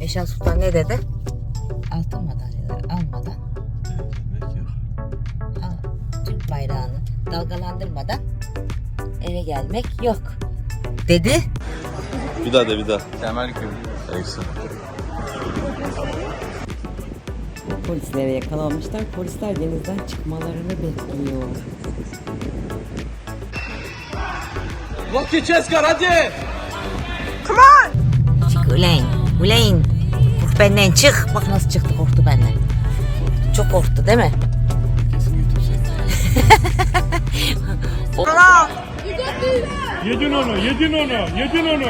Eşan Sultan ne dedi? Altın madalyaları almadan Demek yok. al- Türk bayrağını dalgalandırmadan eve gelmek yok. Dedi. Bir daha de bir daha. Selamünaleyküm. Aleyküm. Polislere yakalanmışlar. Polisler denizden çıkmalarını bekliyor. Vakti Ceskar hadi. Çık uleyn, uleyn. Kork benden çık. Bak nasıl çıktı korktu benden. Çok korktu değil mi? Yedin onu, yedin onu, yedin onu.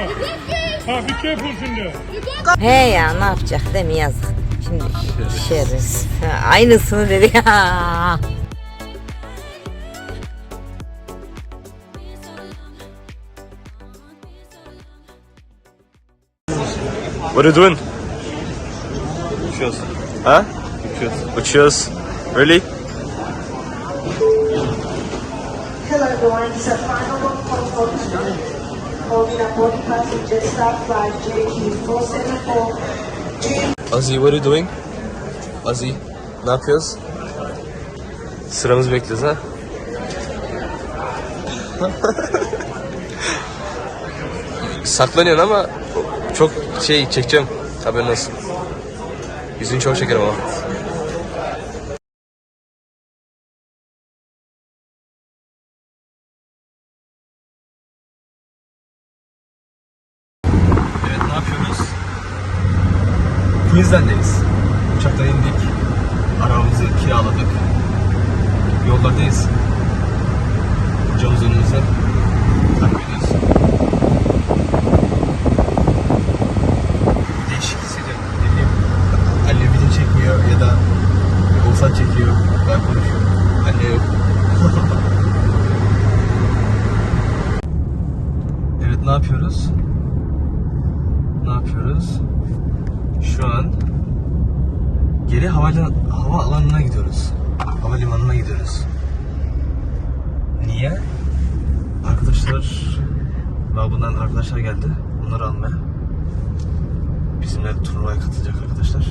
Ha bir careful şimdi. He ya ne yapacak değil mi yazık. Şimdi şerif. Ha, Aynısını dedi ya. What are you doing? Uçuyoruz. Ha? Uçuyoruz. Uçuyoruz. Really? Hello everyone, this is a final one from Portugal. Holding a boarding pass with Jetstar flight JQ474. Azi, what are you doing? Azi, ne yapıyoruz? Sıramızı bekliyoruz ha? Saklanıyorsun ama çok şey çekeceğim. Haberin olsun. Yüzünü çok çekerim ama. Evet ne yapıyoruz? Queensland'deyiz. Uçaktan indik. Arabamızı kiraladık. Yollardayız. Hocamız önümüzde. Takip ediyoruz. Değişik hissediyorum. Ne bileyim. Anne video çekmiyor ya da Oğuzhan çekiyor. Ben konuşuyorum. Anne yok. evet ne yapıyoruz? Ne yapıyoruz? Şu an geri havaliman hava alanına gidiyoruz. Havalimanına gidiyoruz. Niye? Arkadaşlar Labu'dan arkadaşlar geldi. Onları almaya. Bizimle turnuvaya katılacak arkadaşlar.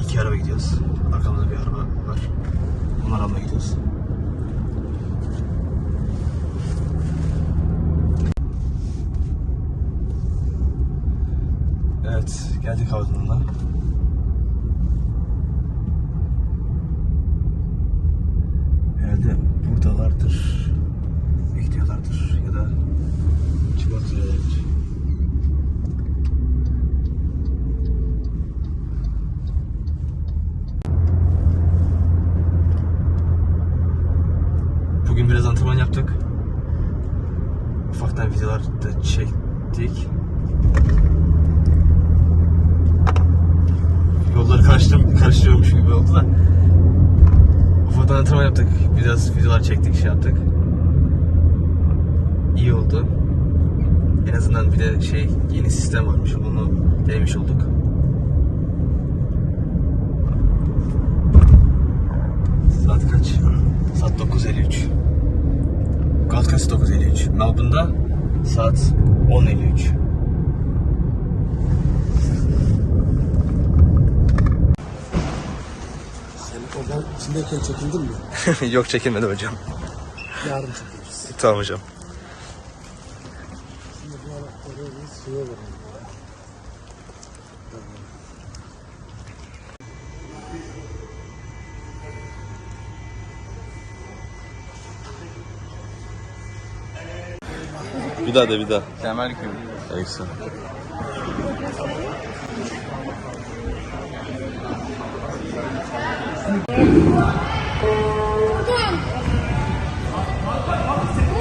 İki araba gidiyoruz. Arkamızda bir araba var. Onları almaya gidiyoruz. Evet, geldik havalimanına. Herhalde buradalardır. Bekliyorlardır ya da çıkmak üzerelerdir. Bugün biraz antrenman yaptık. Ufaktan videolar da çektik. Yolları karıştırım, karıştırıyormuş gibi oldu da. Ufaktan antrenman yaptık. Biraz videolar çektik, şey yaptık. İyi oldu. En azından bir de şey yeni sistem varmış. Onu denemiş olduk. Saat kaç? Saat 9.53. Coast 9.53. Melbourne'da saat 10.53. Oradan içindeyken çekildin mi? Yok çekilmedi hocam. Yarın çekeriz. Tamam hocam. Şimdi bu anahtarı biz şeye verelim. Bir daha de bir daha. Selamünaleyküm. Aleyküm.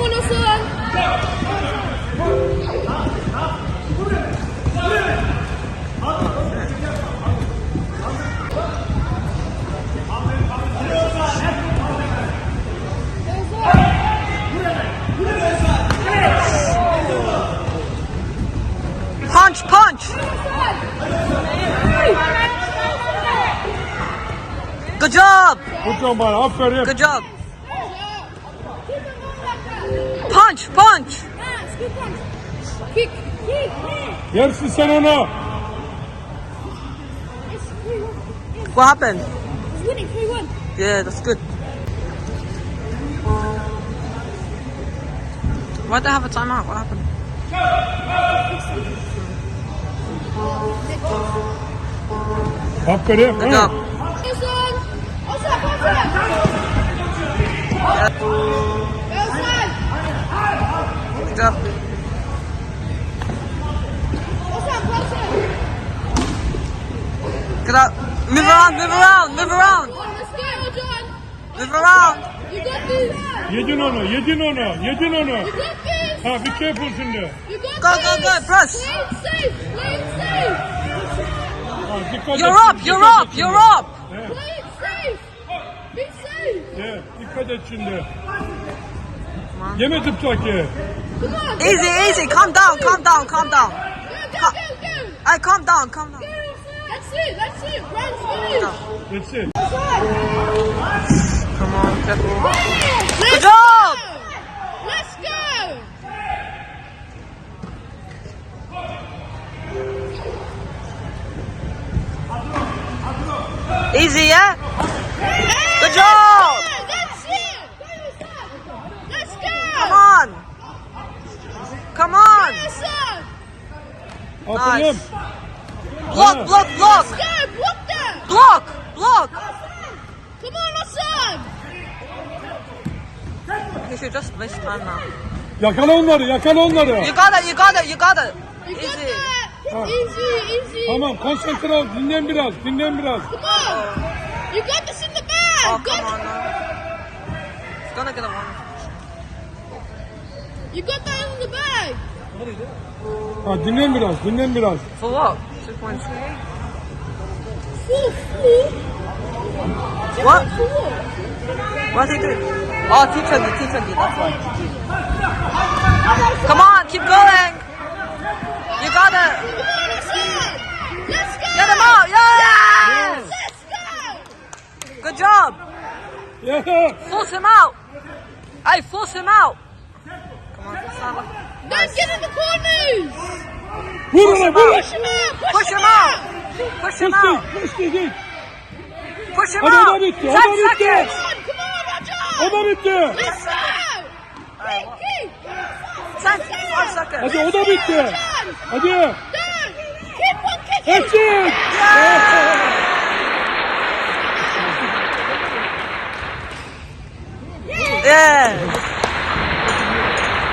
Punch Bana aferin. Good job. Punch punch. Kick, kick. kick. Yersin sen onu. What happened? It's winning 3-1. Yeah, that's good. Why'd they have a timeout? What happened? Aferin. Good job. Good up. Move around, move around, move around, move around. You got this! Yedin onu, yedin onu, yedin onu. You got this! Ha bir careful şimdi. You got Go, go, go, press. Play it safe! Play it safe! Ha, dikkat You're et, up, dikkat you're et up, şimdi. you're up. Play it safe! Ye, dikkat et şimdi. Yeme on! Easy, easy. Calm down, calm down, calm down. Go! Hey, calm down, calm down. That's it, that's it! Run through! Geçsin. Come on, careful. Let's Good job. go! Let's go! Easy, yeah? Good job. That's it! Let's go! Come on. Come on. Wilson! Aferin. Block, block, block. Block! Block, block. Come on, Hassan! You should just waste time now. Yakala onları, yakala onları. You got it, you got it, you got it. Easy. Easy, easy! Tamam, konsantre ol. Dinlen biraz, dinlen biraz. Come on! You got this in the bag! Oh, Got come on. It's gonna get a one. You got that in the bag! Ha, dinlen biraz, dinlen biraz. For what? Ah, two points. Four, four? What? Four? What did he do? Oh, T20, T20, that's why. Come on, keep going. You got it. Come! Let's go! Get him out, yes! Let's go! Good job. Yeah. Force him out. Hey, force him out. Come on, Salah. Don't get in the corners! Vur ona, vur. Push him out! Push, him him out! Push him out. push dik, dik. Push him Hadi, out. hadi bitti, hadi bitti. seconds. Come on, O Roger! da bitti. Seconds. Hadi o da bitti. Hadi. Down! Keep on kicking! Hepsi. Yeah.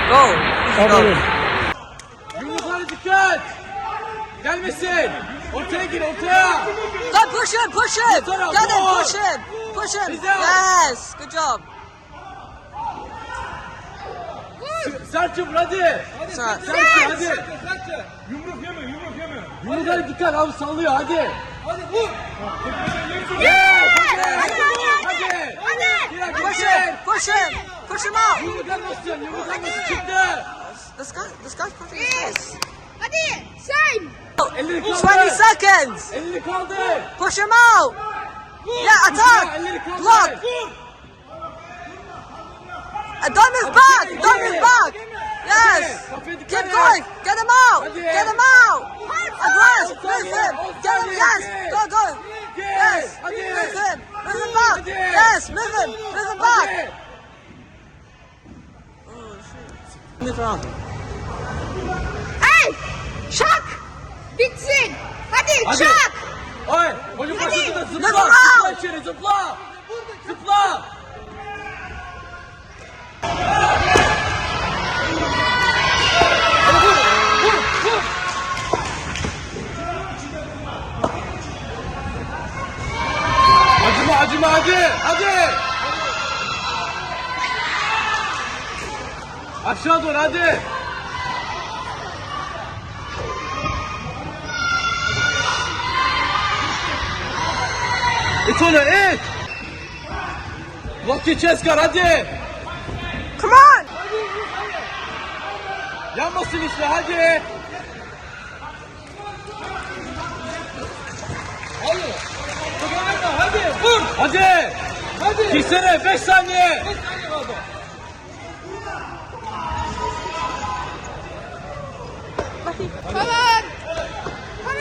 Go. Aferin. Yumruklara dikkat. Gelmesin. Ortaya gir ortaya. Go push him, push him. Get him, push him. Push him. Yes. Good job. Vur hadi. Sir. Sertçe hadi. Yumruk yeme, yumruk yeme. Yumruklara dikkat abi sallıyor hadi. Hadi vur. Hadi. Hadi. Bir him, dakika. push him. Push him out. Yumruklanmasın. Yumruklanmasın çıktı. This guy, this guy's punching his face. Hadi! Same! Elleri kaldır. 20 seconds. Elini kaldır. Push him out. Yeah, attack. Elleri kaldır. Block. Vur. Uh, Don't move back. Don't move back. Yes. Kafaya dikkat Keep et. going. Get him out. Hadi. Get him out. Aggress. Move him. Get him. Yes. Go, go. Yes. Hadi. Move him. Move him back. Hadi. Yes. Move him. Move him back. Hadi. Move around. Hey! Çak! Bitsin! Hadi, Hadi. çak! Oy. Oyun başladı da zıpla. Zıpla. Zıpla içeri zıpla. Zıpla. Hadi vur. Vur. Vur. Acıma acıma hadi. Hadi. Aşağı doğru hadi. İt onu it. Vakti Ceskar hadi. Come on. Yanmasın işte hadi. Hadi. Hadi vur. Hadi. Hadi. Girsene 5 saniye. 5 saniye kaldı. Come on.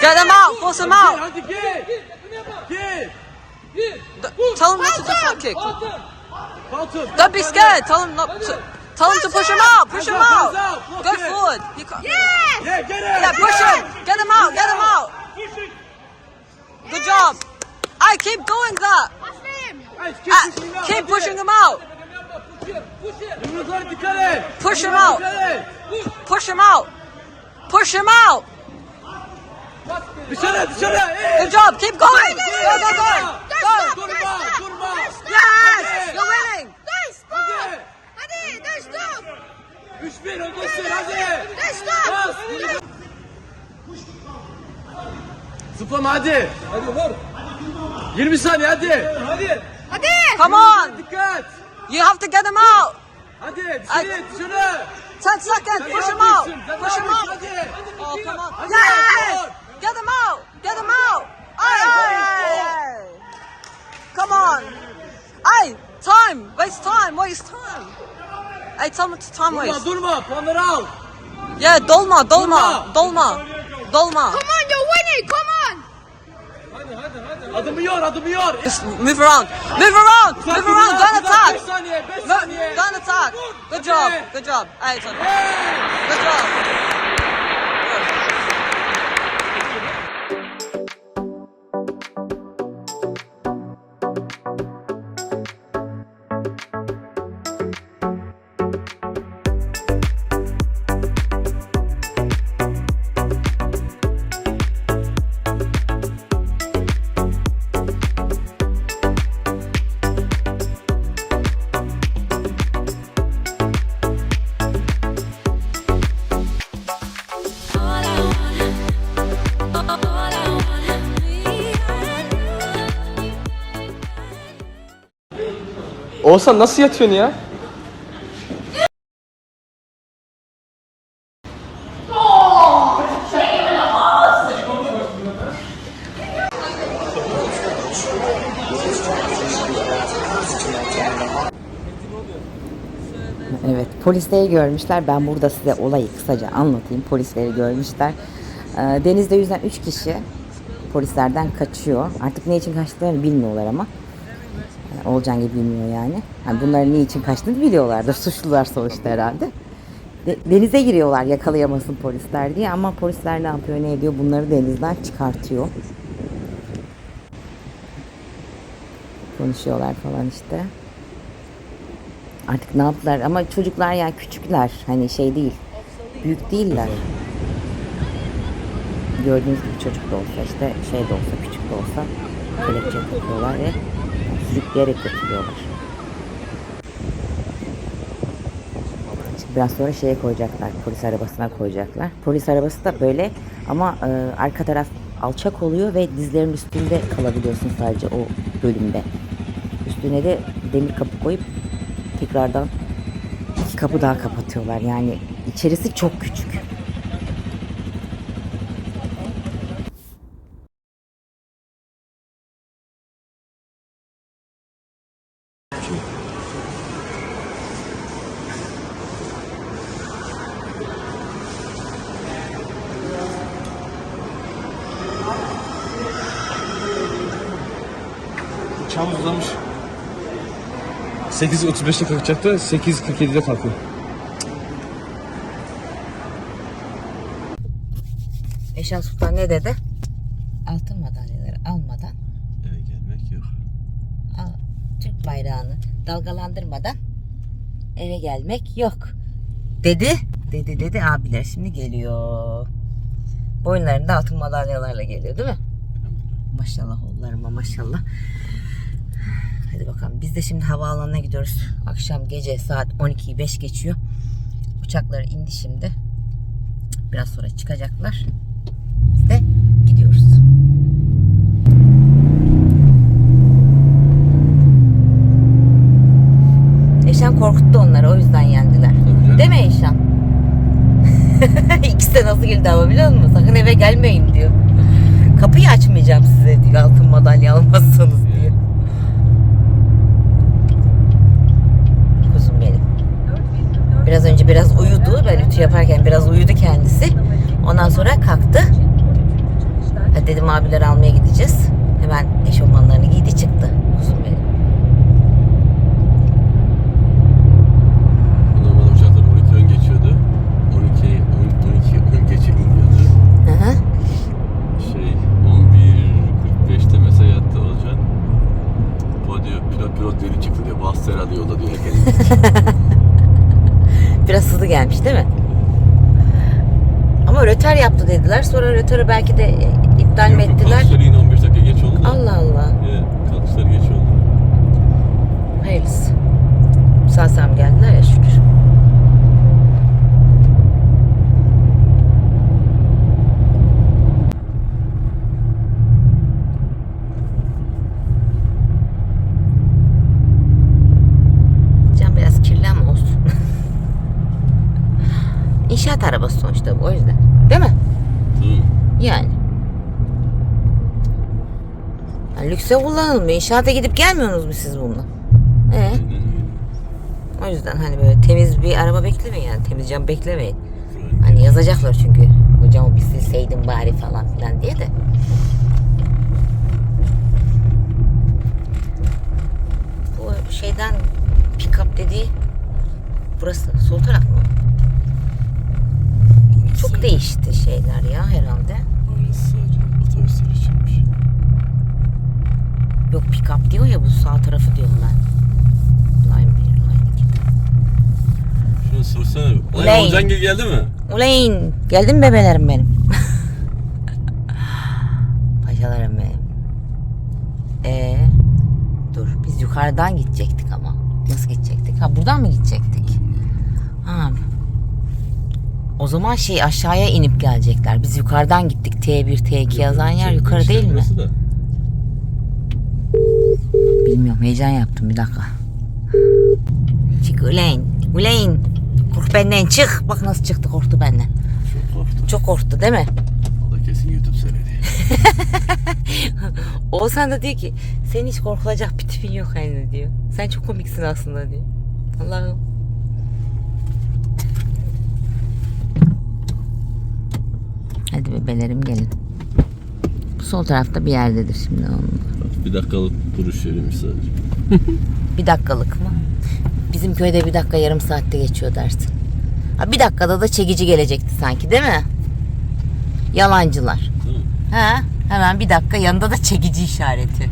Get them out. Force them out. Hadi gir. Gir. Tell them not to do front kick. Kaltın. Kaltın. Don't be scared. Tell him not to. Tell them to push him out. Push him out. Go forward. You can't, Yes. Yeah, get it. yeah, push him. Get them out. Get them out. Good job. I keep doing that. Muslim. Ay, keep Ah, pushing him out, keep pushing him out. Yumruklara dikkat et. Push him Yumruklara out. dikkat et. Push him out. Push him out. Dışarı dışarı. Ey. Good job. Keep going. Go, go, go. Go. Durma durma. Yes. You're winning. Don't stop. Hadi. Don't stop. 3-1 öndesin hadi. Stop. Bas. Zıplama hadi. Hadi vur. 20 saniye hadi. Hadi. Hadi. Come on. Dikkat. You have to get him out. Hadi Ay. dışarı dışarı. 10 seconds. Push him out. Push yapıyorsun? out. Hadi. Oh, come on. Yes. Get him out. Get him out. Aye, aye. Come on. Aye. Time. Waste time. Waste time. Hey, tell me to time Durma waste. durma puanları al. Yeah, dolma, dolma, Dolma. dolma, dolma. Come on, you're winning. Come on. Adımı yor adımı yor. Just move around. Move around. Move around. Don't 5 attack. saniye 5 saniye. don't attack. Good job. Good job. Hey, Tony. Good job. Oğuzhan nasıl yatıyorsun ya? Evet, polisleri görmüşler. Ben burada size olayı kısaca anlatayım. Polisleri görmüşler. Ee, Denizde yüzden 3 kişi polislerden kaçıyor. Artık ne için kaçtıklarını bilmiyorlar ama. Olcan bilmiyor yani. yani bunların ne için kaçtığını biliyorlardır. Suçlular sonuçta herhalde. De- denize giriyorlar yakalayamasın polisler diye ama polisler ne yapıyor ne ediyor bunları denizden çıkartıyor. Konuşuyorlar falan işte. Artık ne yaptılar ama çocuklar yani küçükler hani şey değil büyük değiller. Gördüğünüz gibi çocuk da olsa işte şey de olsa küçük de olsa kelepçe takıyorlar ve götürüyorlar. Şimdi biraz sonra şeye koyacaklar polis arabasına koyacaklar. Polis arabası da böyle ama e, arka taraf alçak oluyor ve dizlerin üstünde kalabiliyorsun sadece o bölümde. Üstüne de demir kapı koyup tekrardan iki kapı daha kapatıyorlar. Yani içerisi çok küçük. 8.35'te kalkacaktı, 8.47'de kalkıyor. Eşan Sultan ne dedi? Altın madalyaları almadan Eve gelmek yok. al- Türk bayrağını dalgalandırmadan eve gelmek yok. Dedi. Dedi dedi abiler şimdi geliyor. Boyunlarında altın madalyalarla geliyor değil mi? Maşallah oğullarıma maşallah. Hadi bakalım biz de şimdi havaalanına gidiyoruz. Akşam gece saat 12'yi 5 geçiyor. Uçakları indi şimdi. Biraz sonra çıkacaklar. Biz de gidiyoruz. Eşan korkuttu onları o yüzden yendiler. canım. Değil mi Eşan? İkisi de nasıl güldü ama biliyor musun? Sakın eve gelmeyin diyor. Kapıyı açmayacağım size diyor altın madalya almazsanız diyor. Kuzum benim. Biraz önce biraz uyudu. Ben ütü yaparken biraz uyudu kendisi. Ondan sonra kalktı. Hadi dedim abileri almaya gideceğiz. Hemen eşofmanlarını giydi çıktı. Kuzum benim. Normalde uçaklar 12 ön geçiyordu. 12 12 ön geçe iniyordu. Hı hı. Şey 11.45'te mesela yattı olacaksın. O diyor pilot pilot geri çıktı diyor. Bastı herhalde yolda diyor. Biraz hızlı gelmiş değil mi? Ama röter yaptı dediler. Sonra röteri belki de e, iptal mi ettiler? Yine 15 dakika geç oldu. Allah Allah. Evet, kalkışları geç oldu. Hayırlısı. Sağ salim geldiler ya şükür. Cam biraz kirli ama olsun. İnşaat arabası sonuçta bu o yüzden. Değil mi? Tamam. Yani. Lükse kullanılmıyor. İnşaata gidip gelmiyorsunuz mu siz bununla? Ee? O yüzden hani böyle temiz bir araba beklemeyin yani temiz cam beklemeyin. Hani yazacaklar çünkü hocam bir silseydin bari falan filan diye de. Bu şeyden pick up dediği burası sol taraf mı? Çok değişti şeyler ya herhalde. Orası Yok pick up diyor ya bu sağ tarafı diyorum ben. Line 1, line 2. Şunu sorsana. Ulan. Ulan Olcangil geldi mi? Uleyn geldin mi bebelerim benim? Paşalarım benim. Ee, dur biz yukarıdan gidecektik ama. Nasıl gidecektik? Ha buradan mı gidecektik? Ha. O zaman şey aşağıya inip gelecekler. Biz yukarıdan gittik. T1, T2 yazan yer yukarı İşte değil mi? burası da. Bilmiyorum heyecan yaptım bir dakika. Çık Uleyn. Uleyn. Kork benden çık. Bak nasıl çıktı korktu benden. Çok korktu. Çok korktu değil mi? O da kesin YouTube söyledi. Oğuzhan da diyor ki senin hiç korkulacak bir tipin yok hani diyor. Sen çok komiksin aslında diyor. Allah'ım. Hadi bebelerim gelin. Sol tarafta bir yerdedir şimdi onun. Bir dakikalık duruş verilmiş sadece. Bir dakikalık mı? Bizim köyde bir dakika yarım saatte geçiyor dersin. Ha, bir dakikada da çekici gelecekti sanki değil mi? Yalancılar. Değil mi? Ha, hemen bir dakika yanında da çekici işareti.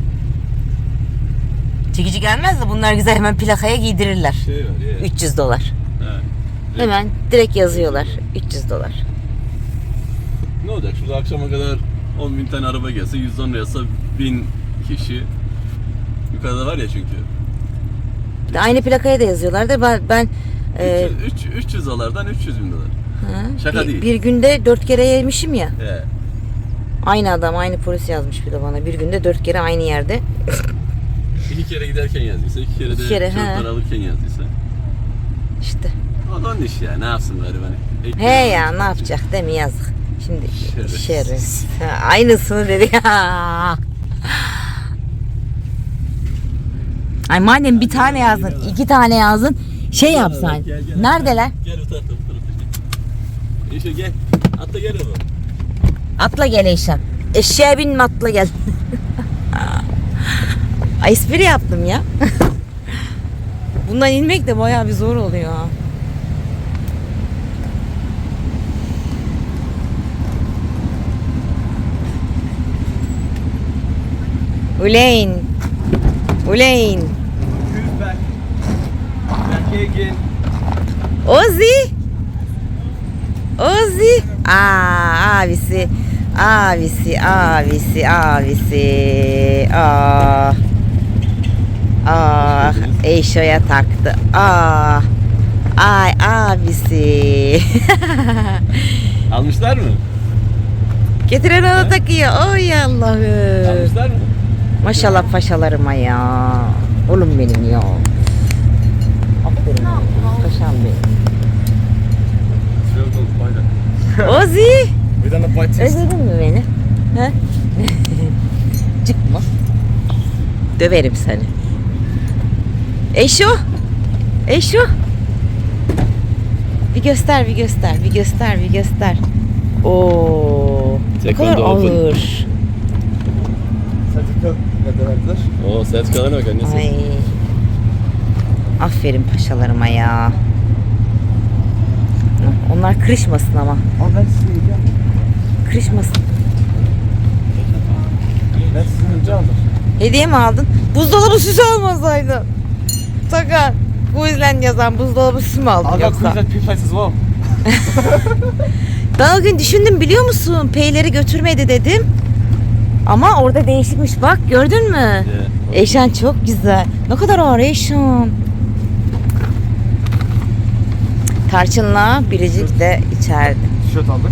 Çekici gelmez de bunlar güzel hemen plakaya giydirirler. Şey var ya. 300 dolar. Ha. Hemen direkt yazıyorlar. 300 dolar. Ne olacak? Şurada akşama kadar 10 bin tane araba gelse 110 liraysa 1000 kişi. Yukarıda var ya çünkü. Aynı plakaya da yazıyorlar da ben, ben e, 300, 300 300 dolardan 300 bin dolar. ha, şaka bir, değil. bir günde dört kere yemişim ya. He. Aynı adam aynı polis yazmış bir de bana. Bir günde dört kere aynı yerde. İki kere giderken yazdıysa, iki kere de İki kere, çocuklar he. alırken yazdıysa. İşte. O da onun işi ya. Ne yapsın gariban? Ekmeği He ya ne yapacak değil mi yazık. Şimdi Şerefsiz. Aynısını dedi ya. Ay madem bir tane yazdın, iki tane yazdın. Şey yapsan. Gel, gel. Neredeler? Gel bu gel. Atla gel oğlum. Atla gel Eyşan. Eşeğe binme atla gel. Ay espri yaptım ya. Bundan inmek de bayağı bir zor oluyor. ha. Uleyn. Uleyn. Back again. Ozi. Ozi. Aa abisi. Abisi, abisi, abisi. Aa. Ah, Eyşo'ya taktı. Ah. Ay abisi. Almışlar mı? Getiren ona takıyor. Oy Allah'ım. Almışlar mı? Maşallah paşalarıma ya. Oğlum benim ya. Aferin. Paşam benim. Ozi. Özledin mi beni? Ha? Çıkma. Döverim seni. Eşo. Eşo. Bir göster, bir göster, bir göster, bir göster. Oo. Ne kadar Tekvando open. ağır. Oo sertifikalarına bak annesi. Ay. Aferin paşalarıma ya. Onlar kırışmasın ama. Ama ben size aldım. Kırışmasın. Ben size hediye aldım. Hediye mi aldın? Buzdolabı süsü almasaydın. Sakar. Bu yüzden yazan buzdolabı süsü mü aldın yoksa? people as well. Ben o gün düşündüm biliyor musun? Peyleri götürmedi dedim. Ama orada değişikmiş bak gördün mü? Eşan çok güzel. Ne kadar ağır Eşan. Tarçın'la Biricik de içeride. Tişört aldık.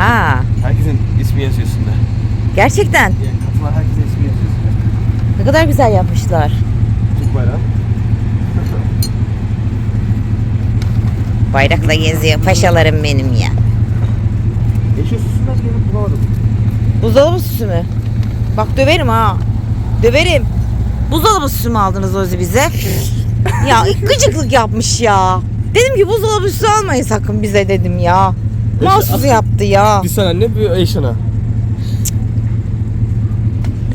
Aa, Herkesin ismi yazıyor üstünde. gerçekten Yani katılan herkesin ismi yazıyor üstünde. ne kadar güzel yapmışlar. Türk bayrağı. Bayrakla geziyor paşalarım benim ya. Eşya süsünden gelip bulamadım. Buzdolabı süsü mü? Bak döverim ha. Döverim. Buzdolabı süsü mü aldınız Ozi bize? ya gıcıklık yapmış ya. Dedim ki buzdolabı süsü almayın sakın bize dedim ya. Mahsus yaptı ya. Bir sen anne bir Eşan'a.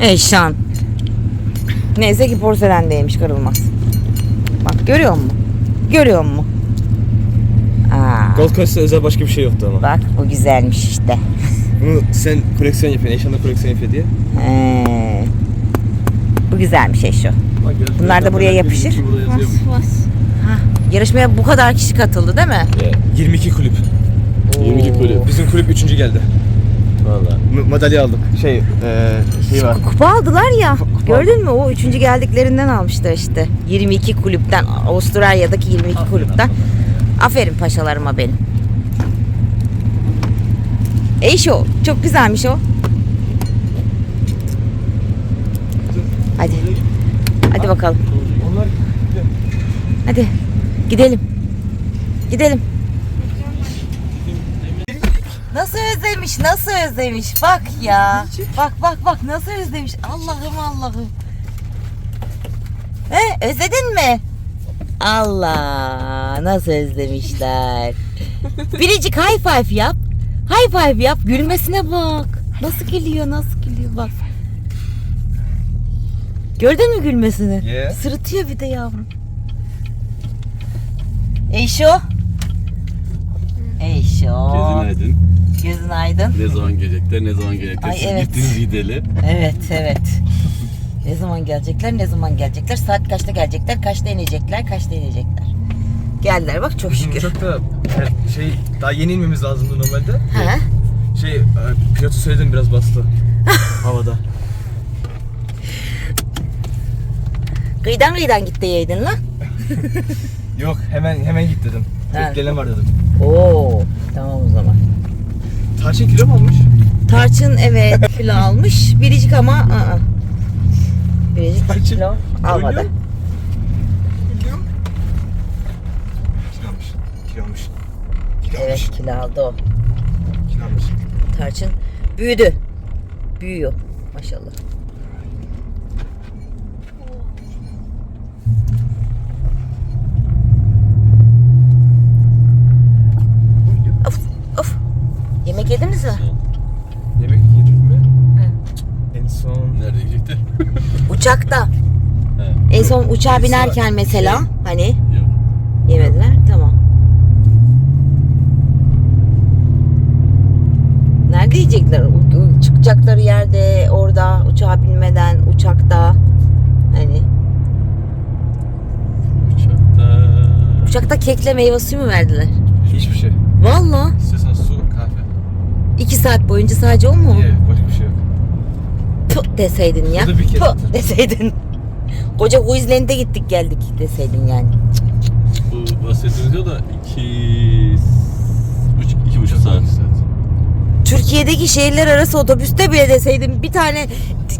Eşan. Neyse ki porselendeymiş kırılmaz. Bak görüyor musun? Görüyor musun? Aa, Gold Coast'ta özel başka bir şey yoktu ama. bak o güzelmiş işte. Bunu sen koleksiyon yapıyorsun. Eşan'da koleksiyon yapıyor diye. Ee, bu güzelmiş Eşo. Bunlar da buraya yapışır. Yarışmaya bu kadar kişi katıldı değil mi? 22 kulüp. 22 kulüp. Bizim kulüp 3. geldi. Valla. M- madalya aldık. Şey, eee şey var. Kupa aldılar ya. Gördün mü? O üçüncü geldiklerinden almıştı işte. 22 kulüpten, Avustralya'daki 22 kulüpten. Aferin paşalarıma benim. Eşo, çok güzelmiş o. Hadi. Hadi bakalım. Hadi. Gidelim. Gidelim. Nasıl özlemiş, nasıl özlemiş. Bak ya. Bak bak bak nasıl özlemiş. Allah'ım Allah'ım. He, özledin mi? Allah nasıl özlemişler. Biricik high five yap. High five yap. Gülmesine bak. Nasıl gülüyor, nasıl gülüyor bak. Gördün mü gülmesini? Yeah. Sırıtıyor bir de yavrum. Eyşo. Eyşo. Gezin aydın. Gözün aydın. Ne zaman gelecekler, ne zaman gelecekler. Ay, Siz evet. gittiniz gideli. Evet, evet. Ne zaman gelecekler, ne zaman gelecekler, saat kaçta gelecekler, kaçta inecekler, kaçta inecekler. Geldiler bak çok şükür. Uçakta şey daha yeni inmemiz lazımdı normalde. Ha? Şey, e, pilotu söyledim biraz bastı. Havada. Kıyıdan kıyıdan git diyeydin lan. Yok, hemen hemen git dedim. Ha. Beklenen var dedim. Oo, tamam o zaman. Tarçın kilo mu almış? Tarçın evet kilo almış. Biricik ama ı-ı. Biricik Tarçın kilo almadı. oynuyor. Kilo almış. Kilo Evet almış. kilo aldı o. Kilo almış. Tarçın büyüdü. Büyüyor maşallah. Of of. Yemek yediniz mi? Yemek yedik mi? En son... Nerede gidecekler? Uçakta. En son uçağa binerken mesela şey- hani kekle meyve suyu mu verdiler? Hiçbir şey. Valla. İstiyorsan su, kahve. iki saat boyunca sadece o mu? Evet, başka bir şey yok. Puh deseydin ya. O da bir kere Puh deseydin. Koca Queensland'e gittik geldik deseydin yani. Bu bahsettiğiniz yol da iki... Üç, iki buçuk saat. Türkiye'deki şehirler arası otobüste bile deseydin bir tane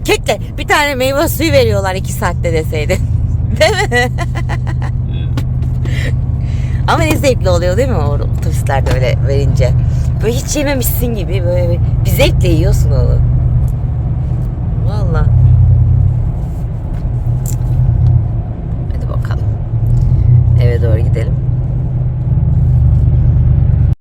kekle bir tane meyve suyu veriyorlar iki saatte deseydin. Değil mi? Ama ne zevkli oluyor değil mi o otobüslerde öyle verince. Böyle hiç yememişsin gibi böyle bir, bir zevkle yiyorsun onu. Valla. Hadi bakalım. Eve doğru gidelim.